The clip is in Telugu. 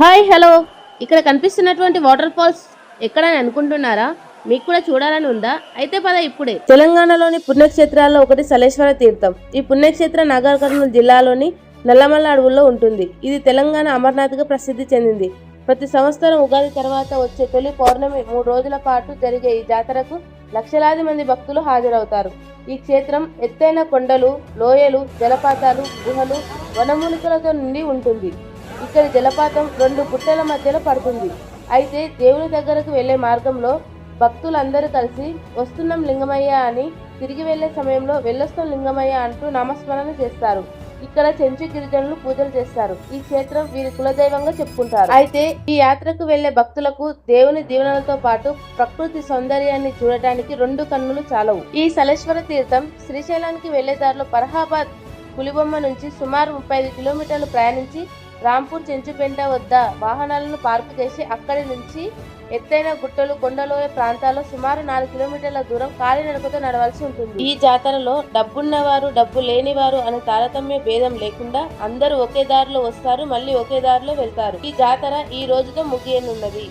Hi hello. ఇక్కడ కనిపిస్తున్నటువంటి వాటర్ ఫాల్స్ ఎక్కడని అనుకుంటున్నారా? మీకు కూడా చూడాలని ఉందా? అయితే పద ఇప్పుడే. తెలంగాణలోని పుణ్యక్షేత్రాల్లో ఒకటి సలేశ్వర తీర్థం. ఈ పుణ్యక్షేత్ర నాగర్ కర్నూలు జిల్లాలోని నల్లమల్ల అడవుల్లో ఉంటుంది. ఇది తెలంగాణ అమర్నాథ్గా ప్రసిద్ధి చెందింది. ప్రతి సంవత్సరం ఉగాది తర్వాత వచ్చే తొలి పౌర్ణమి మూడు రోజుల పాటు జరిగే ఈ జాతరకు లక్షలాది మంది భక్తులు హాజరవుతారు. ఈ క్షేత్రం ఎత్తైన కొండలు లోయలు జలపాతాలు గుహలు వనమూలికలతో నిండి ఉంటుంది. ఇక్కడ జలపాతం రెండు గుట్టల మధ్యలో పడుతుంది. అయితే దేవుని దగ్గరకు వెళ్ళే మార్గంలో భక్తులందరూ కలిసి వస్తున్నాం లింగమయ్య అని తిరిగి వెళ్ళే సమయంలో వెళ్ళొస్తాం లింగమయ్య అంటూ నామస్మరణ చేస్తారు. ఇక్కడ చెంచు గిరిజనులు పూజలు చేస్తారు. ఈ క్షేత్రం వీరి కులదైవంగా చెప్పుకుంటారు. అయితే ఈ యాత్రకు వెళ్ళే భక్తులకు దేవుని దీవెనలతో పాటు ప్రకృతి సౌందర్యాన్ని చూడటానికి రెండు కన్నులు చాలవు. ఈ సలేశ్వర తీర్థం శ్రీశైలానికి వెళ్ళే దారిలో పరహాబాద్ పులిబొమ్మ నుంచి సుమారు ముప్పై ఐదు కిలోమీటర్లు ప్రయాణించి రాంపూర్ చెంచుపెంట వద్ద వాహనాలను పార్కు చేసి అక్కడి నుంచి ఎత్తైన గుట్టలు కొండలోయ ప్రాంతాల్లో సుమారు నాలుగు కిలోమీటర్ల దూరం కాలినడకతో నడవాల్సి ఉంటుంది. ఈ జాతరలో డబ్బున్నవారు డబ్బు లేనివారు అనే తారతమ్య భేదం లేకుండా అందరూ ఒకే దారిలో వస్తారు మళ్ళీ ఒకే దారిలో వెళ్తారు. ఈ జాతర ఈ రోజుతో ముగియనున్నది.